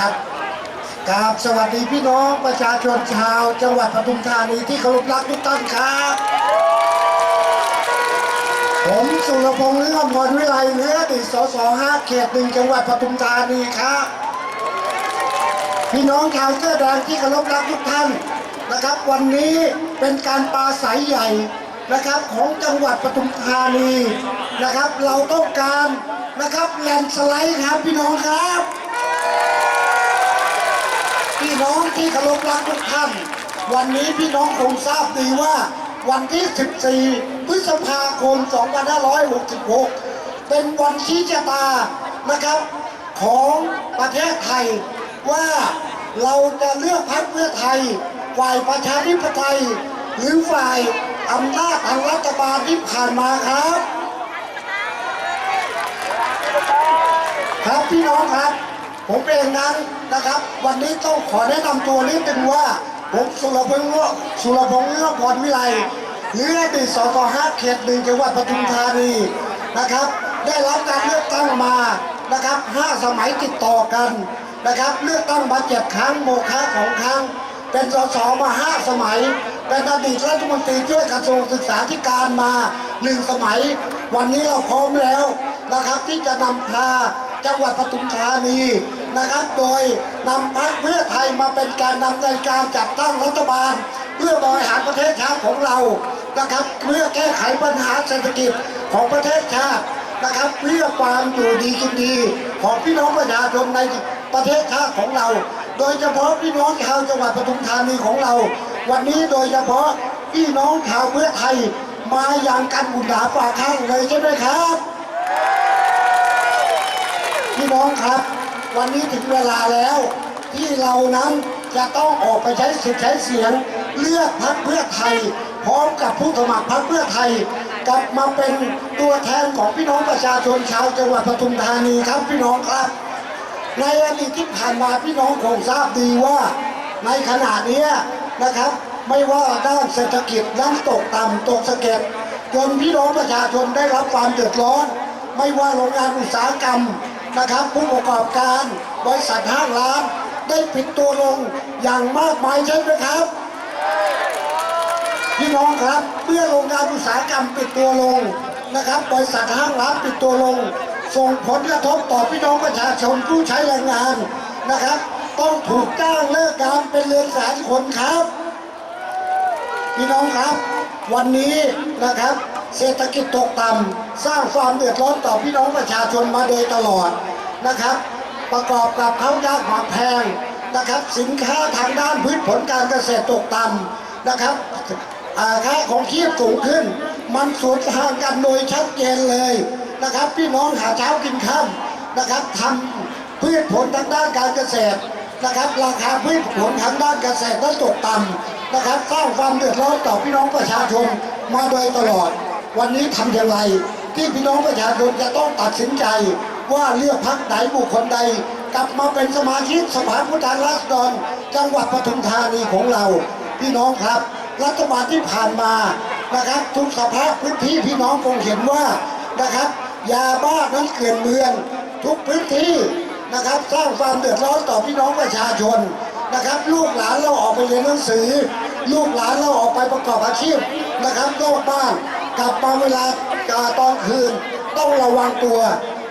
ครับกราบสวัสดีพี่น้องประชาชนชาวจังหวัดปทุมธานีที่เคารพรักทุกท่านครับ ผมสุรพงษ์เลื่อมพรวิไลเนื้อดิสสห้าเขตหนึ่งจังหวัดปทุมธานีครับ พี่น้องชาวเสื้อแดงที่เคารพรักทุกท่านนะครับ วันนี้เป็นการปราศัยใหญ่นะครับของจังหวัดปทุมธานีนะครับ เราต้องการนะครับแลนสไลด์ครับพี่น้องครับ พี่น้องที่เคารพรักทุกท่าน วันนี้พี่น้องคงทราบดีว่า วันที่ 14 พฤษภาคม 2566 เป็นวันชี้ชะตานะครับ ของประเทศไทยว่าเราจะเลือกพรรคเพื่อไทย ฝ่ายประชาธิปไตย หรือฝ่ายอำนาจทางรัฐบาลที่ผ่านมาครับ ครับพี่น้องครับ ผมเองนั้น นะครับ วันนี้ต้องขอแนะนำตัวนิดนึงว่า ผมสุรพงษ์เงือสุรพงษ์เงือกพรวิไลหรืออดีตสตห้าเขตหนึ่งจังหวัดปทุมธานีนะครับ ได้รับการเลือกตั้งมานะครับห้าสมัยติดต่อกันนะครับ เลือกตั้งมาเจ็ดครั้งโมฆะของครั้ง เป็นสสมาห้าสมัย เป็นอดีตรัฐมนตรีช่วยกระทรวงศึกษาธิการมาหนึ่งสมัย วันนี้เราพร้อมแล้วนะครับ ที่จะนำพาจังหวัดปทุมธานี นะครับ โดยนำพรรคเพื่อไทยมาเป็นการนำในการจัดตั้งรัฐบาล เพื่อบริหารประเทศชาติของเรานะครับ เพื่อแก้ไขปัญหาเศรษฐกิจของประเทศชาตินะครับ เพื่อความอยู่ดีกินดี ของพี่น้องประชาชนในประเทศชาติของเรา โดยเฉพาะพี่น้องชาวจังหวัดปทุมธานีของเรา วันนี้โดยเฉพาะพี่น้องชาวเพื่อไทยมาอย่างกันบุญหนาฝ่าข้างเลยใช่ไหมครับ พี่น้องครับ วันนี้ถึงเวลาแล้ว ที่เรานั้นจะต้องออกไปใช้สิทธิ์ใช้เสียง เลือกพรรคเพื่อไทย พร้อมกับผู้สมัครพรรคเพื่อไทย กลับมาเป็นตัวแทนของพี่น้องประชาชนชาวจังหวัดปทุมธานีครับพี่น้องครับ ในอดีตที่ผ่านมาพี่น้องคงทราบดีว่า ในขณะนี้นะครับ ไม่ว่าด้านเศรษฐกิจด้านตกต่ำตกสะเก็ดจนพี่น้องประชาชนได้รับความเดือดร้อน ไม่ว่าโรงงานอุตสาหกรรม นะครับ ผู้ประกอบการบริษัทห้างร้านได้ปิดตัวลงอย่างมากมายใช่ไหมครับพี่น้องครับเมื่อโรงงานอุตสาหกรรมปิดตัวลงนะครับ บริษัทห้างร้านปิดตัวลง ส่งผลกระทบต่อพี่น้องประชาชนผู้ใช้แรงงานนะครับ ต้องถูกจ้างเลิกงานเป็นเรือนแสนคนครับ พี่น้องครับ วันนี้นะครับ เศรษฐกิจตกต่ำสร้างความเดือดร้อนต่อพี่น้องประชาชนมาโดยตลอดนะครับ ประกอบกับเขายากหมากแพงนะครับ สินค้าทางด้านพืชผลการเกษตรตกต่ำนะครับอ่าค่าของชีพสูงขึ้น มันสวนทางกันโดยชัดเจนเลยนะครับ พี่น้องหาเช้ากินค่ำนะครับทำพืชผลทางด้านการเกษตรนะครับ ราคาพืชผลทางด้านเกษตรนั้นตกต่ำนะครับสร้างความเดือดร้อนต่อพี่น้องประชาชนมาโดยตลอด วันนี้ทำอย่างไร ที่พี่น้องประชาชนจะต้องตัดสินใจ ว่าเลือกพรรคไหนบุคคลใด กลับมาเป็นสมาชิกสภาผู้แทนราษฎรจังหวัดปทุมธานีของเรา พี่น้องครับ รัฐบาลที่ผ่านมานะครับทุกสภาพพื้นที่พี่น้องคงเห็นว่านะครับ ยาบ้านั้นเกลื่อนเมือง ทุกพื้นที่นะครับ สร้างความเดือดร้อนต่อพี่น้องประชาชนนะครับ ลูกหลานเราออกไปเรียนหนังสือ ลูกหลานเราออกไปประกอบอาชีพนะครับนอกบ้าน กลับมาเวลาตอนคืนต้องระวังตัว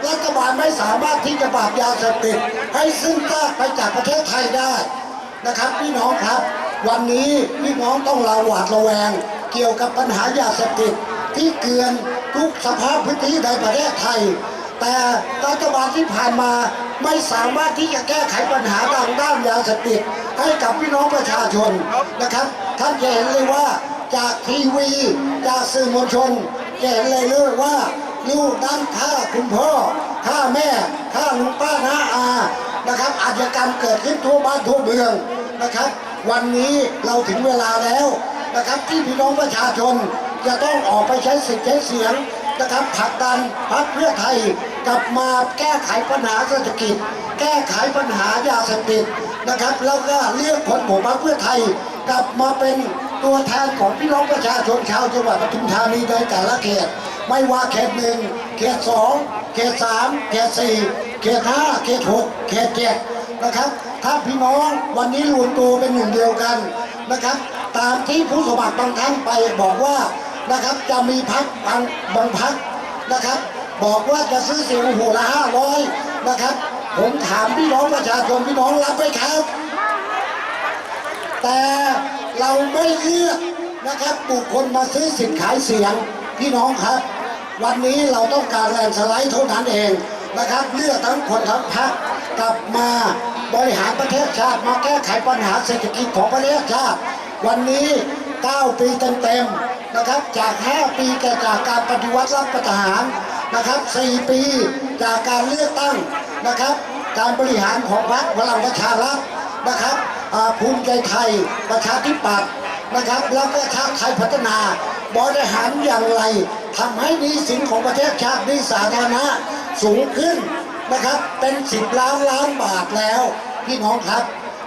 รัฐบาลไม่สามารถที่จะปราบยาเสพติดให้สิ้นซากไปจากประเทศไทยได้นะครับ พี่น้องครับ วันนี้พี่น้องต้องระหวาดระแวง เกี่ยวกับปัญหายาเสพติดที่เกลื่อนทุกสภาพพื้นที่ในประเทศไทย แต่รัฐบาลที่ผ่านมาไม่สามารถที่จะแก้ไขปัญหาทางด้านยาเสพติดให้กับพี่น้องประชาชนนะครับ ท่านจะเห็นเลยว่าจากทีวี จากสื่อมวลชนจะเห็นเลยเลยว่าลูกนั้นฆ่าคุณพ่อฆ่าแม่ฆ่าลุงป้าน้าอานะครับอาชญากรรมเกิดขึ้นทั่วบ้านทั่วเมืองนะครับ วันนี้เราถึงเวลาแล้วนะครับที่พี่น้องประชาชนจะต้องออกไปใช้สิทธิ์ใช้เสียงนะครับผลักดันพรรคเพื่อไทยกลับมาแก้ไขปัญหาเศรษฐกิจ แก้ไขปัญหายาเสพติดนะครับ แล้วก็เลือกคนของพรรคเพื่อไทยกลับมาเป็น ตัวแทนของพี่น้องประชาชนชาวจังหวัดปทุมธานีในแต่ละเขต ไม่ว่าเขตหนึ่งเขตสองเขตสามเขตสี่เขตห้าเขตหกเขตเจ็ดนะครับ ถ้าพี่น้องวันนี้รวมตัวเป็นหนึ่งเดียวกันนะครับ ตามที่ผู้สมัครบางท่านไปบอกว่านะครับจะมีพักบางบางพักนะครับ บอกว่าจะซื้อเสียงหัวละห้าร้อยนะครับ ผมถามพี่น้องประชาชนพี่น้องรับไหมครับ แต่ เราไม่เลือกนะครับบุคคลมาซื้อสินขายเสียงพี่น้องครับ วันนี้เราต้องการแลนด์สไลด์เท่านั้นเองนะครับ เลือกทั้งคนทั้งพรรคกลับมาบริหารประเทศชาติมาแก้ไขปัญหาเศรษฐกิจของประเทศชาติ วันนี้ 9 ปีเต็มๆนะครับจาก 5 ปีแก่จากการปฏิวัติรัฐประหารนะครับ 4 ปีจากการเลือกตั้งนะครับ การบริหารของพรรคพลังประชารัฐนะครับ อ่าภูมิใจไทยประชาธิปัตย์นะครับ แล้วก็ชาติไทยพัฒนาบริหารอย่างไรทำให้หนี้สินของประเทศชาติหนี้สาธารณะสูงขึ้นนะครับ เป็น 10 ล้านล้านบาทแล้วพี่น้องครับ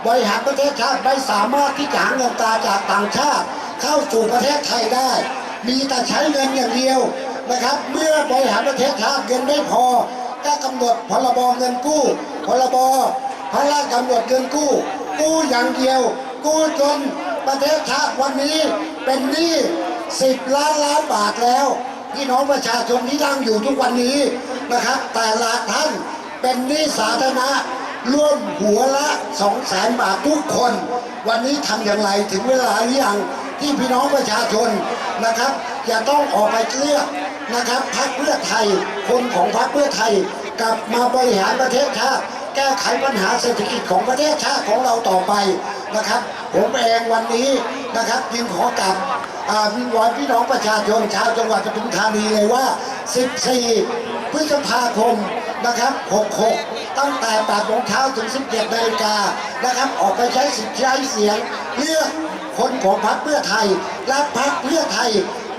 บริหารประเทศชาติไม่สามารถที่จะหาเงินตราจากต่างชาติ เข้าสู่ประเทศไทยได้ มีแต่ใช้เงินอย่างเดียวนะครับ เมื่อบริหารประเทศชาติเงินไม่พอก็กำหนดพรบเงินกู้พรบพระราชกำหนดเงินกู้ กู้อย่างเดียว กู้จนประเทศชาติวันนี้เป็นหนี้10ล้านล้านบาทแล้วพี่น้องประชาชนที่นั่งอยู่ทุกวันนี้นะครับ แต่ละท่านเป็นหนี้สาธารณะร่วมหัวละ2 0 0แสนบาททุกคน วันนี้ทำอย่างไรถึงเวลาหรือยังที่พี่น้องประชาชนนะครับจะต้องออกไปเลือกนะครับพรรคเพื่อไทย คนของพรรคเพื่อไทยกลับมาบริหารประเทศชาติ แก้ไขปัญหาเศรษฐกิจของประเทศชาติของเราต่อไปนะครับ ผมเองวันนี้นะครับจึงขอกลับวิงวอนพี่น้องประชาชนชาวจังหวัดปทุมธานีเลยว่า 14 พฤษภาคมนะครับ 66 ตั้งแต่8โมงเช้าถึง 17นาฬิกานะครับ ออกไปใช้สิทธิ์ใช้เสียงเลือกคนของพรรคเพื่อไทย และพรรคเพื่อไทย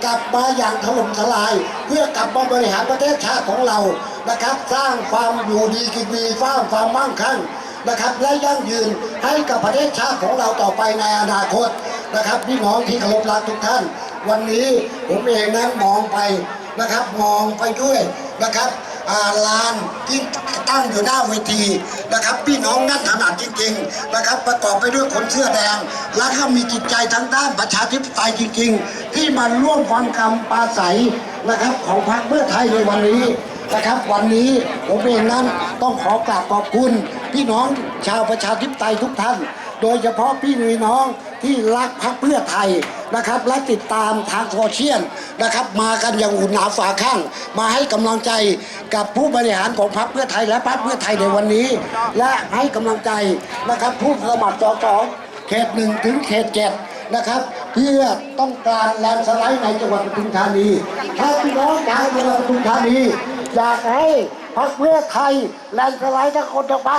กลับมาอย่างถล่มทลาย เพื่อกลับมาบริหารประเทศชาติของเรา นะครับสร้างความอยู่ดีกินดีสร้างความมั่งคั่งนะครับและยั่งยืนให้กับประเทศชาติของเราต่อไปในอนาคตนะครับพี่น้องที่เคารพรักทุกท่าน วันนี้ผมเองนั้นมองไปนะครับมองไปด้วยนะครับลานที่ตั้งอยู่หน้าเวทีนะครับ พี่น้องนั่นถนัดจริง ๆ นะครับ ประกอบไปด้วยคนเสื้อแดง และก็มีจิตใจทางด้านประชาธิปไตยจริง ๆ ที่มาร่วมฟังคำปราศัยนะครับของพรรคเพื่อไทยในวันนี้ นะครับ วันนี้ผมเองนั้นต้องขอกราบขอบคุณ พี่น้องชาวประชาธิปไตยทุกท่าน โดยเฉพาะพี่น้องที่รักพรรคเพื่อไทยนะครับ และติดตามทางโซเชียลนะครับ มากันอย่างอุ่นหนาฝาข้าง มาให้กำลังใจกับผู้บริหารของพรรคเพื่อไทย และพรรคเพื่อไทยในวันนี้ และให้กำลังใจนะครับ ผู้สมัครสสเขตหนึ่งถึงเขตเจ็ดนะครับ เพื่อต้องการแลนสไลด์ในจังหวัดปทุมธานีถ้าพี่น้องชาวจังหวัดปทุมธานี อยากให้พรรคเพื่อไทยแลนด์สไลด์ทั้งคนทั้งพรรค